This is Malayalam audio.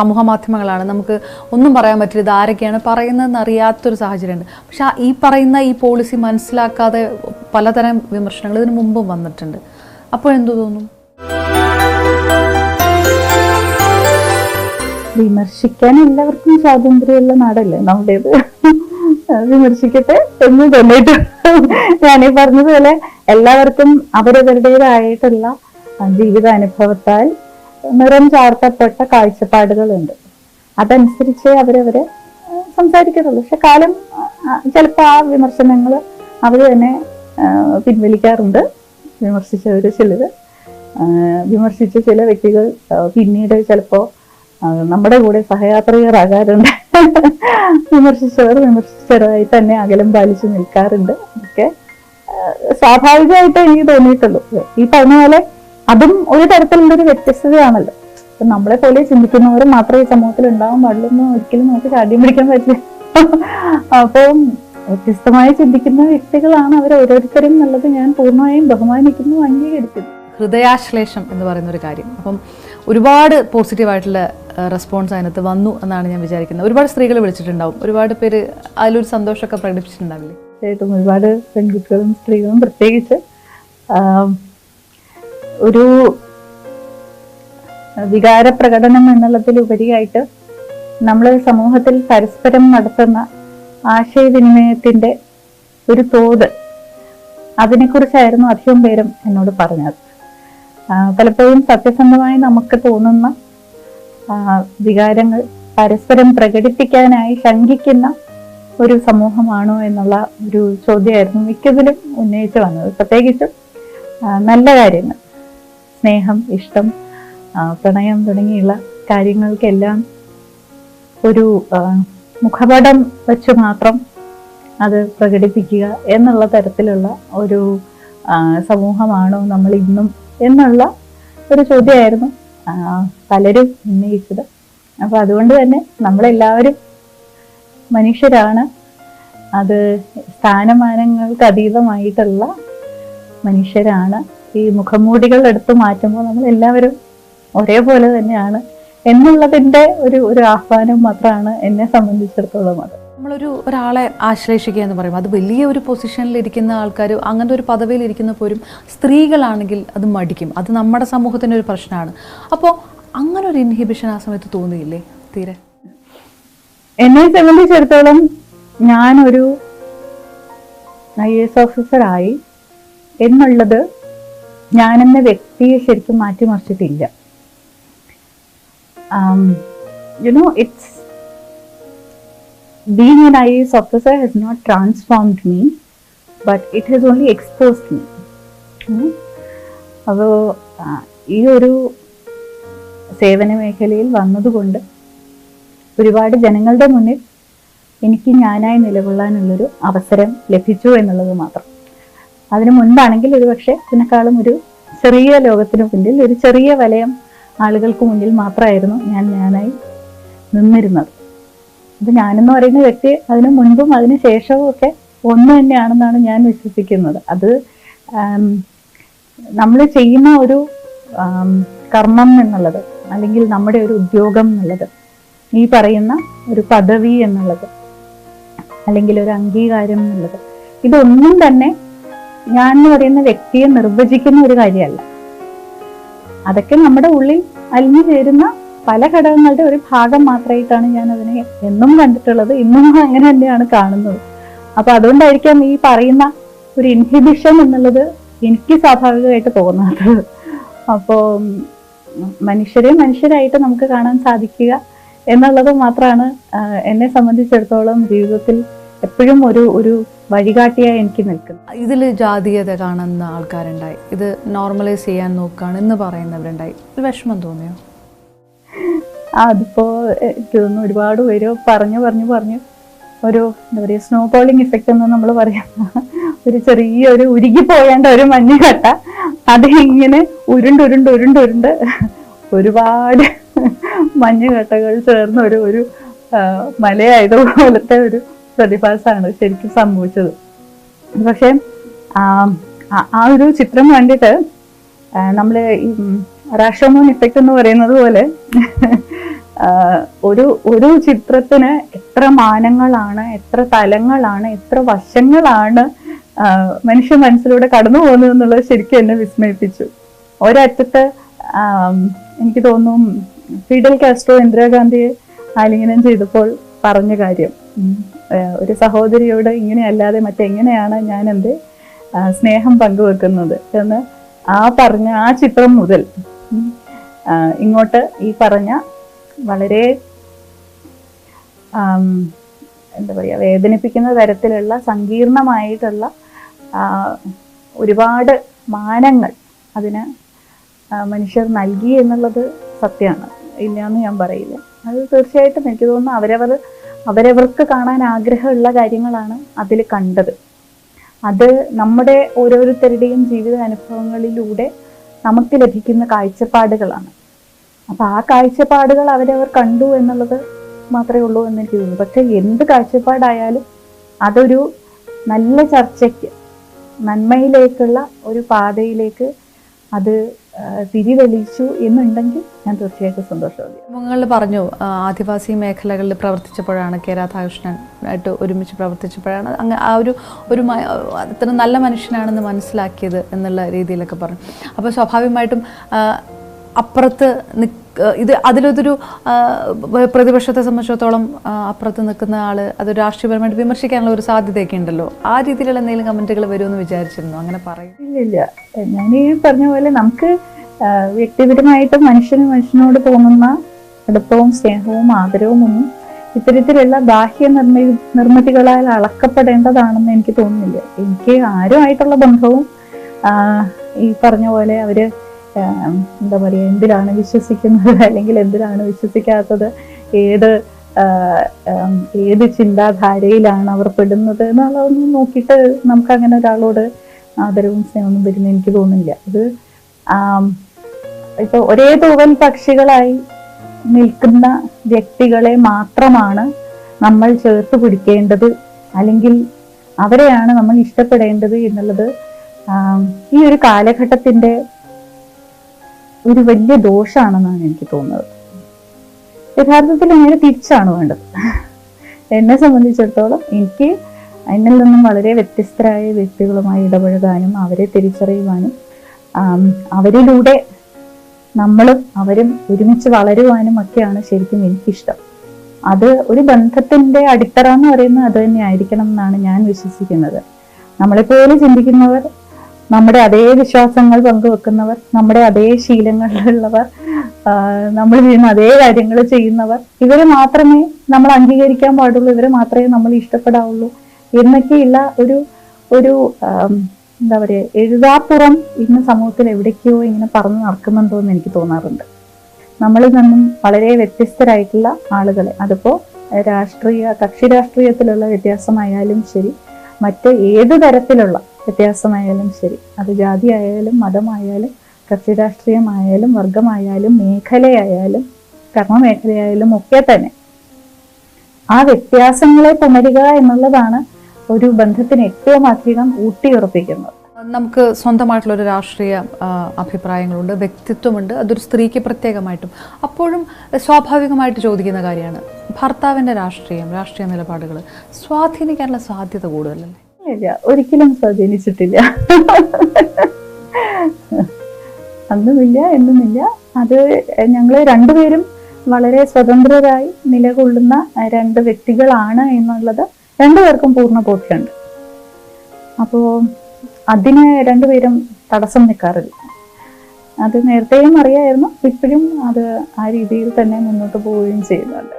സമൂഹ മാധ്യമങ്ങളാണ്. നമുക്ക് ഒന്നും പറയാൻ പറ്റില്ല ഇത് ആരൊക്കെയാണ് പറയുന്നതെന്ന് അറിയാത്തൊരു സാഹചര്യമുണ്ട്. പക്ഷെ ഈ പറയുന്ന ഈ പോളിസി മനസ്സിലാക്കാതെ പലതരം വിമർശനങ്ങൾ ഇതിനു മുമ്പും വന്നിട്ടുണ്ട്. അപ്പോൾ തോന്നും? വിമർശിക്കാൻ എല്ലാവർക്കും സ്വാതന്ത്ര്യമുള്ള നാടല്ലേ നമ്മുടേത്? വിമർശിക്കട്ടെ എന്ന് തോന്നിയിട്ട് ഞാനീ പറഞ്ഞതുപോലെ എല്ലാവർക്കും അവരവരുടേതായിട്ടുള്ള ജീവിതാനുഭവത്താൽ നിറം ചാർത്തപ്പെട്ട കാഴ്ചപ്പാടുകളുണ്ട്. അതനുസരിച്ച് അവരവര് സംസാരിക്കുന്നുള്ളൂ പക്ഷെ കാലം ചിലപ്പോൾ ആ വിമർശനങ്ങൾ അവർ തന്നെ പിൻവലിക്കാറുണ്ട്. വിമർശിച്ചവർ ചിലർ വിമർശിച്ച ചില വ്യക്തികൾ പിന്നീട് ചിലപ്പോൾ നമ്മുടെ കൂടെ സഹയാത്രികരാകാറുണ്ട്. വിമർശിച്ചവർ വിമർശിച്ചവരായി തന്നെ അകലം പാലിച്ചു നിൽക്കാറുണ്ട്. ഒക്കെ സ്വാഭാവികമായിട്ട് എനിക്ക് തോന്നിയിട്ടുള്ളൂ. ഈ പറഞ്ഞ പോലെ അതും ഒരു തരത്തിലുള്ള ഒരു വ്യത്യസ്തതയാണല്ലോ നമ്മളെ പോലെ ചിന്തിക്കുന്നവർ മാത്രമേ ഈ സമൂഹത്തിൽ ഉണ്ടാവാൻ പാടുള്ളൂ എന്ന് ഒരിക്കലും നമുക്ക് ചാടിയും പിടിക്കാൻ പറ്റില്ല. അപ്പം വ്യത്യസ്തമായി ചിന്തിക്കുന്ന വ്യക്തികളാണ് അവർ ഓരോരുത്തരും എന്നുള്ളത് ഞാൻ പൂർണമായും ബഹുമാനിക്കുന്നു അംഗീകരിക്കുന്നു. ഹൃദയാശ്ലേഷം എന്ന് പറയുന്ന ഒരു കാര്യം. അപ്പം ഒരുപാട് പോസിറ്റീവായിട്ടുള്ള റെസ്പോൺസ് അതിനകത്ത് വന്നു എന്നാണ് ഞാൻ വിചാരിക്കുന്നത്. ഒരുപാട് സ്ത്രീകൾ വിളിച്ചിട്ടുണ്ടാവും. ഒരുപാട് പേര് അതിലൊരു സന്തോഷമൊക്കെ പ്രകടിപ്പിച്ചിട്ടുണ്ടാവില്ലേ? തീർച്ചയായിട്ടും ഒരുപാട് പെൺകുട്ടികളും സ്ത്രീകളും പ്രത്യേകിച്ച് ഒരു വികാര പ്രകടനം എന്നുള്ളതിലുപരിയായിട്ട് നമ്മൾ സമൂഹത്തിൽ പരസ്പരം നടത്തുന്ന ആശയവിനിമയത്തിന്റെ ഒരു തോത് അതിനെക്കുറിച്ചായിരുന്നു അധികം പേരും എന്നോട് പറഞ്ഞത്. പലപ്പോഴും സത്യസന്ധമായി നമുക്ക് തോന്നുന്ന വികാരങ്ങൾ പരസ്പരം പ്രകടിപ്പിക്കാനായി ശങ്കിക്കുന്ന ഒരു സമൂഹമാണോ എന്നുള്ള ഒരു ചോദ്യമായിരുന്നു മിക്കതിലും ഉന്നയിച്ചു വന്നത്. പ്രത്യേകിച്ചും നല്ല കാര്യങ്ങൾ. സ്നേഹം ഇഷ്ടം പ്രണയം തുടങ്ങിയുള്ള കാര്യങ്ങൾക്കെല്ലാം ഒരു മുഖപടം വെച്ച് മാത്രം അത് പ്രകടിപ്പിക്കുക എന്നുള്ള തരത്തിലുള്ള ഒരു സമൂഹമാണോ നമ്മൾ ഇന്നും എന്നുള്ള ഒരു ചോദ്യമായിരുന്നു പലരും ഉന്നയിച്ചത്. അപ്പൊ അതുകൊണ്ട് തന്നെ നമ്മളെല്ലാവരും മനുഷ്യരാണ്. അത് സ്ഥാനമാനങ്ങൾക്ക് അതീതമായിട്ടുള്ള മനുഷ്യരാണ്. ഈ മുഖംമൂടികൾ എടുത്തു മാറ്റുമ്പോൾ നമ്മൾ എല്ലാവരും ഒരേപോലെ തന്നെയാണ് എന്നുള്ളതിന്റെ ഒരു ഒരു ആഹ്വാനം മാത്രമാണ് എന്നെ സംബന്ധിച്ചിടത്തോളം അത്. നമ്മളൊരു ഒരാളെ ആശ്ലേഷിക്കുക എന്ന് പറയുമ്പോൾ അത് വലിയ ഒരു പൊസിഷനിൽ ഇരിക്കുന്ന ആൾക്കാർ അങ്ങനത്തെ ഒരു പദവിയിൽ ഇരിക്കുന്ന പോലും സ്ത്രീകളാണെങ്കിൽ അത് മടിക്കും. അത് നമ്മുടെ സമൂഹത്തിന്റെ ഒരു പ്രശ്നമാണ്. അപ്പോൾ അങ്ങനെ ഒരു ഇൻഹിബിഷൻ ആ സമയത്ത് തോന്നിയില്ലേ തീരെ? എന്നെ സംബന്ധിച്ചിടത്തോളം ഞാനൊരു ഐ എസ് ഓഫീസറായി എന്നുള്ളത് ഞാനെന്ന വ്യക്തിയെ ശരിക്കും മാറ്റിമറിച്ചിട്ടില്ല you know it's being being I S officer has not transformed me but it has only exposed me അപ്പോൾ ഈ ഒരു സേവന മേഖലയിൽ വന്നതുകൊണ്ട് ഒരുപാട് ജനങ്ങളുടെ മുന്നിൽ എനിക്ക് ഞാനായി നിലകൊള്ളാനുള്ളൊരു അവസരം ലഭിച്ചു എന്നുള്ളത് മാത്രം. അതിനു മുൻപാണെങ്കിൽ ഒരുപക്ഷെ ഇതിനേക്കാളും ഒരു ചെറിയ ലോകത്തിന് മുന്നിൽ ഒരു ചെറിയ വലയം ആളുകൾക്ക് മുന്നിൽ മാത്രമായിരുന്നു ഞാൻ ഞാനായി നിന്നിരുന്നത്. ഇത് ഞാനെന്ന് പറയുന്ന വ്യക്തി അതിനു മുൻപും അതിന് ശേഷവും ഒക്കെ ഒന്ന് തന്നെയാണെന്നാണ് ഞാൻ വിശ്വസിക്കുന്നത്. അത് നമ്മൾ ചെയ്യുന്ന ഒരു കർമ്മം എന്നുള്ളത് അല്ലെങ്കിൽ നമ്മുടെ ഒരു ഉദ്യോഗം എന്നുള്ളത് ഈ പറയുന്ന ഒരു പദവി എന്നുള്ളത് അല്ലെങ്കിൽ ഒരു അംഗീകാരം എന്നുള്ളത് ഇതൊന്നും തന്നെ ഞാൻ എന്ന് പറയുന്ന വ്യക്തിയെ നിർവചിക്കുന്ന ഒരു കാര്യമല്ല. അതൊക്കെ നമ്മുടെ ഉള്ളിൽ അലിഞ്ഞു ചേരുന്ന പല ഘടകങ്ങളുടെ ഒരു ഭാഗം മാത്രമായിട്ടാണ് ഞാൻ അതിനെ എന്നും കണ്ടിട്ടുള്ളത് ഇന്നും അങ്ങനെ തന്നെയാണ് കാണുന്നത്. അപ്പൊ അതുകൊണ്ടായിരിക്കാം ഈ പറയുന്ന ഒരു ഇൻഹിബിഷൻ എന്നുള്ളത് എനിക്ക് സ്വാഭാവികമായിട്ട് തോന്നാത്തത്. അപ്പോൾ മനുഷ്യരെ മനുഷ്യരായിട്ട് നമുക്ക് കാണാൻ സാധിക്കുക എന്നുള്ളത് മാത്രമാണ് എന്നെ സംബന്ധിച്ചിടത്തോളം ജീവിതത്തിൽ എപ്പോഴും ഒരു ഒരു വഴികാട്ടിയായി എനിക്ക് നിൽക്കുന്നു ഇതിൽ ജാതീയത കാണുന്ന ആൾക്കാരുണ്ടായി. ഇത് നോർമലൈസ് ചെയ്യാൻ നോക്കുകയാണ് എന്ന് പറയുന്നവരുണ്ടായി. വിഷമം തോന്നിയോ? അതിപ്പോ എനിക്ക് തോന്നുന്നു ഒരുപാട് പേര് പറഞ്ഞു പറഞ്ഞു പറഞ്ഞു. ഒരു എന്താ പറയുക സ്നോ പോളിംഗ് ഇഫക്റ്റ് എന്ന് നമ്മൾ പറയാം. ഒരു ചെറിയ ഒരു ഉരുകി പോയേണ്ട ഒരു മഞ്ഞുകട്ട അത് ഇങ്ങനെ ഉരുണ്ട് ഉരുണ്ട് ഉരുണ്ട് ഉരുണ്ട് ഒരുപാട് മഞ്ഞുകട്ടകൾ ചേർന്ന ഒരു ഒരു മലയായത് മലയായതുപോലത്തെ ഒരു പ്രതിഭാസമാണ് ശരിക്കും സംഭവിച്ചത്. പക്ഷേ ആ ഒരു ചിത്രം കണ്ടിട്ട് നമ്മൾ ഈ റാഷോമോൻ ഇഫക്റ്റ് എന്ന് പറയുന്നത് പോലെ ഒരു ഒരു ചിത്രത്തിന് എത്ര മാനങ്ങളാണ് എത്ര തലങ്ങളാണ് എത്ര വശങ്ങളാണ് മനുഷ്യ മനസ്സിലൂടെ കടന്നു പോകുന്നത് എന്നുള്ളത് ശരിക്കും എന്നെ വിസ്മയിപ്പിച്ചു. ഒരറ്റത്ത് എനിക്ക് തോന്നുന്നു ഫിഡൽ കാസ്ട്രോ ഇന്ദിരാഗാന്ധിയെ ആലിംഗനം ചെയ്തപ്പോൾ പറഞ്ഞ കാര്യം. ഒരു സഹോദരിയോട് ഇങ്ങനെയല്ലാതെ മറ്റെങ്ങനെയാണ് ഞാൻ എന്റെ സ്നേഹം പങ്കുവെക്കുന്നത് എന്ന് ആ പറഞ്ഞ ആ ചിത്രം മുതൽ ഇങ്ങോട്ട് ഈ പറഞ്ഞ വളരെ എന്താ പറയുക വേദനിപ്പിക്കുന്ന തരത്തിലുള്ള സങ്കീർണമായിട്ടുള്ള ഒരുപാട് മാനങ്ങൾ അതിന് മനുഷ്യർ നൽകി എന്നുള്ളത് സത്യമാണ്. ഇല്ലയെന്ന് ഞാൻ പറയില്ല. അത് തീർച്ചയായിട്ടും എനിക്ക് തോന്നുന്നു അവരവർ അവരവർക്ക് കാണാൻ ആഗ്രഹമുള്ള കാര്യങ്ങളാണ് അതിൽ കണ്ടത്. അത് നമ്മുടെ ഓരോരുത്തരുടെയും ജീവിത അനുഭവങ്ങളിലൂടെ നമുക്ക് ലഭിക്കുന്ന കാഴ്ചപ്പാടുകളാണ്. അപ്പൊ ആ കാഴ്ചപ്പാടുകൾ അവരവർ കണ്ടു എന്നുള്ളത് മാത്രമേ ഉള്ളൂ എന്ന് എനിക്ക് തോന്നുന്നു. പക്ഷെ എന്ത് കാഴ്ചപ്പാടായാലും അതൊരു നല്ല ചർച്ചയ്ക്ക് നന്മയിലേക്കുള്ള ഒരു പാതയിലേക്ക് അത് ആ, തിരിതെളിച്ചു എന്നുണ്ടെങ്കിൽ ഞാൻ തീർച്ചയായിട്ടും സന്തോഷമാണ് മുങ്ങൾ പറഞ്ഞു ആദിവാസി മേഖലകളിൽ പ്രവർത്തിച്ചപ്പോഴാണ് കെ രാധാകൃഷ്ണൻ ആയിട്ട് ഒരുമിച്ച് പ്രവർത്തിച്ചപ്പോഴാണ് അങ്ങ് ആ ഒരു ഒരു അത്ര നല്ല മനുഷ്യനാണെന്ന് മനസ്സിലാക്കിയത് എന്നുള്ള രീതിയിലൊക്കെ പറഞ്ഞു. അപ്പോൾ സ്വാഭാവികമായിട്ടും അപ്പുറത്ത് നിക്ക് ഇത് അതിലൊരു പ്രതിപക്ഷത്തെ സംബന്ധിച്ചിടത്തോളം അപ്പുറത്ത് നിൽക്കുന്ന ആൾ അത് രാഷ്ട്രീയപരമായിട്ട് വിമർശിക്കാനുള്ള ഒരു സാധ്യതയൊക്കെ ഉണ്ടല്ലോ. ആ രീതിയിലുള്ള എന്തെങ്കിലും കമന്റുകൾ വരുമെന്ന് വിചാരിച്ചിരുന്നു. അങ്ങനെ പറയും. ഇല്ലില്ല. ഞാൻ ഈ പറഞ്ഞ പോലെ നമുക്ക് വ്യക്തിപരമായിട്ട് മനുഷ്യന് മനുഷ്യനോട് തോന്നുന്ന അടുപ്പവും സ്നേഹവും ആദരവും ഒന്നും ഇത്തരത്തിലുള്ള ബാഹ്യ നിർമ്മി നിർമ്മിതികളാൽ അളക്കപ്പെടേണ്ടതാണെന്ന് എനിക്ക് തോന്നുന്നില്ല. എനിക്ക് ആരുമായിട്ടുള്ള ബന്ധവും ഈ പറഞ്ഞ പോലെ അവർ എന്താ പറയുക എന്തിലാണ് വിശ്വസിക്കുന്നത്? അല്ലെങ്കിൽ എന്തിലാണ് വിശ്വസിക്കാത്തത്? ഏത് ഏത് ചിന്താധാരയിലാണ് അവർ പെടുന്നത് എന്നുള്ളതൊന്നും നോക്കിയിട്ട് നമുക്ക് അങ്ങനെ ഒരാളോട് ആദരവും സ്നേഹവും വരുന്ന എനിക്ക് തോന്നുന്നില്ല. ഇത് ഇപ്പൊ ഒരേ തൂവൽ പക്ഷികളായി നിൽക്കുന്ന വ്യക്തികളെ മാത്രമാണ് നമ്മൾ ചേർത്ത് പിടിക്കേണ്ടത്. അല്ലെങ്കിൽ അവരെയാണ് നമ്മൾ ഇഷ്ടപ്പെടേണ്ടത് എന്നുള്ളത് ഈ ഒരു കാലഘട്ടത്തിന്റെ ഒരു വലിയ ദോഷമാണെന്നാണ് എനിക്ക് തോന്നുന്നത്. യഥാർത്ഥത്തിൽ അങ്ങനെ തിരിച്ചാണ് വേണ്ടത്. എന്നെ സംബന്ധിച്ചിടത്തോളം എനിക്ക് എന്നിൽ നിന്നും വളരെ വ്യത്യസ്തരായ വ്യക്തികളുമായി ഇടപഴകാനും അവരെ തിരിച്ചറിയുവാനും അവരിലൂടെ നമ്മളും അവരും ഒരുമിച്ച് വളരുവാനും ഒക്കെയാണ് ശരിക്കും എനിക്കിഷ്ടം. അത് ഒരു ബന്ധത്തിന്റെ അടിത്തറ എന്ന് പറയുന്നത് അത് തന്നെ ആയിരിക്കണം എന്നാണ് ഞാൻ വിശ്വസിക്കുന്നത്. നമ്മളെപ്പോലെ ചിന്തിക്കുന്നവർ നമ്മുടെ അതേ വിശ്വാസങ്ങൾ പങ്കുവെക്കുന്നവർ നമ്മുടെ അതേ ശീലങ്ങളിലുള്ളവർ നമ്മൾ ചെയ്യുന്ന അതേ കാര്യങ്ങൾ ചെയ്യുന്നവർ ഇവരെ മാത്രമേ നമ്മൾ അംഗീകരിക്കാൻ പാടുള്ളൂ ഇവരെ മാത്രമേ നമ്മൾ ഇഷ്ടപ്പെടാവുള്ളൂ. എന്നൊക്കെയുള്ള ഒരു ഒരു എന്താ പറയുക എഴുതാപ്പുറം ഇന്ന് സമൂഹത്തിൽ എവിടേക്കോ ഇങ്ങനെ പറഞ്ഞു നടക്കുന്നുണ്ടോ എന്ന് എനിക്ക് തോന്നാറുണ്ട്. നമ്മളിൽ നിന്നും വളരെ വ്യത്യസ്തരായിട്ടുള്ള ആളുകളെ അതിപ്പോ രാഷ്ട്രീയ കക്ഷി രാഷ്ട്രീയത്തിലുള്ള വ്യത്യാസമായാലും ശരി മറ്റ് ഏത് തരത്തിലുള്ള വ്യത്യാസമായാലും ശരി. അത് ജാതി ആയാലും മതമായാലും കക്ഷി രാഷ്ട്രീയമായാലും വർഗമായാലും മേഖലയായാലും കർമ്മമേഖലയായാലും ഒക്കെ തന്നെ ആ വ്യത്യാസങ്ങളെ പുണരുക എന്നുള്ളതാണ് ഒരു ബന്ധത്തിന് ഏറ്റവും അധികം ഊട്ടിയുറപ്പിക്കുന്നത്. നമുക്ക് സ്വന്തമായിട്ടുള്ള ഒരു രാഷ്ട്രീയ അഭിപ്രായങ്ങളുണ്ട് വ്യക്തിത്വമുണ്ട് അതൊരു സ്ത്രീക്ക് പ്രത്യേകമായിട്ടും. അപ്പോഴും സ്വാഭാവികമായിട്ട് ചോദിക്കുന്ന കാര്യമാണ് ഭർത്താവിന്റെ രാഷ്ട്രീയം രാഷ്ട്രീയ നിലപാടുകൾ സ്വാധീനിക്കാനുള്ള സാധ്യത കൂടുതലല്ലേ? ഇല്ല ഒരിക്കലും സ്വാധീനിച്ചിട്ടില്ല. അന്നുമില്ല എന്നുമില്ല. അത് ഞങ്ങൾ രണ്ടുപേരും വളരെ സ്വതന്ത്രരായി നിലകൊള്ളുന്ന രണ്ട് വ്യക്തികളാണ് എന്നുള്ളത് രണ്ടുപേർക്കും പൂർണ ബോധ്യമുണ്ട്. അപ്പോൾ അതിന് രണ്ടുപേരും തടസ്സം നിൽക്കാറില്ല. അത് നേരത്തെയും അറിയായിരുന്നു. ഇപ്പോഴും അത് ആ രീതിയിൽ തന്നെ മുന്നോട്ട് പോവുകയും ചെയ്യുന്നുണ്ട്.